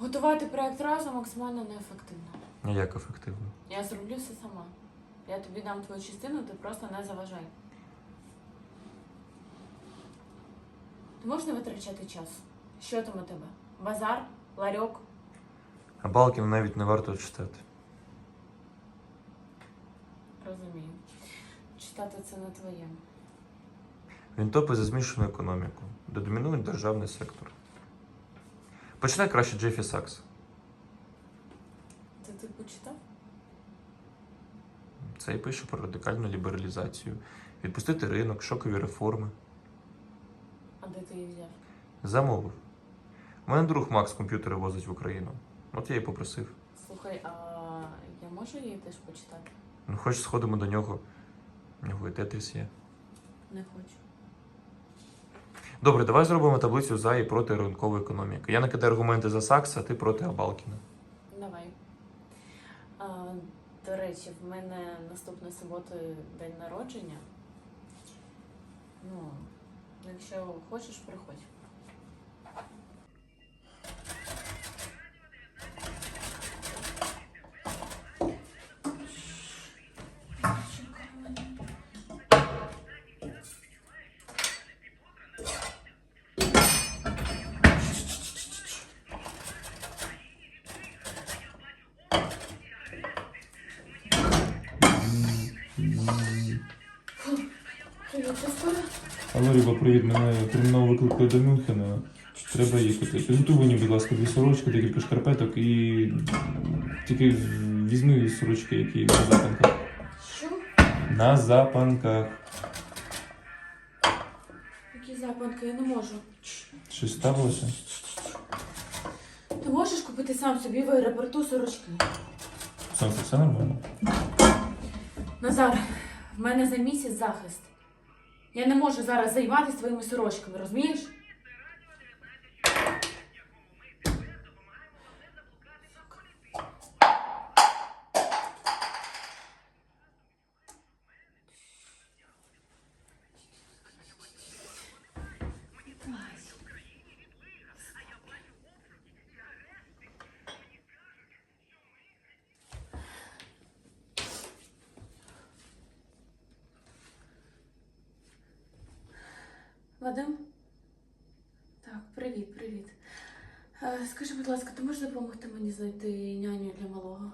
Готувати проект разом максимально неефективно. Як ефективно. Я зроблю все сама. Я тобі дам твою частину, ти просто не заважай. Ти можеш не витрачати час? Що там у тебе? Базар? Ларьок? А Балкін навіть не варто читати. Розумію. Читати це не твоє. Він топить за змішану економіку, де домінує державний сектор. Починай краще Джефі Сакс. Це ти почитав? Це і пише про радикальну лібералізацію, відпустити ринок, шокові реформи. А де ти її взяв? Замовив. У мене друг Макс комп'ютери возить в Україну. От я і попросив. Слухай, а я можу її теж почитати? Ну, хоч сходимо до нього. У нього і тетріс є. Не хочу. Добре, давай зробимо таблицю за і проти ринкової економіки. Я накидаю аргументи за Сакса, а ти проти Абалкіна. Давай. А, до речі, в мене наступної суботи день народження. Ну, якщо хочеш, приходь. Алло, Ріба, привіт. Мене терміново викликали до Мюнхена. Треба їхати. Підготуй мені, будь ласка, дві сорочки, декілька шкарпеток і тільки візьми сорочки, які на запанках. Що? На запанках. Які запанки? Я не можу. Щось сталося? Ти можеш купити сам собі в аеропорту сорочки? Сонце, все нормально? Назар, в мене за місяць захист. Я не можу зараз займатися твоїми сорочками, розумієш? Вадим? Так, привіт, привіт. Е, Скажи, будь ласка, ти можеш допомогти мені знайти няню для малого?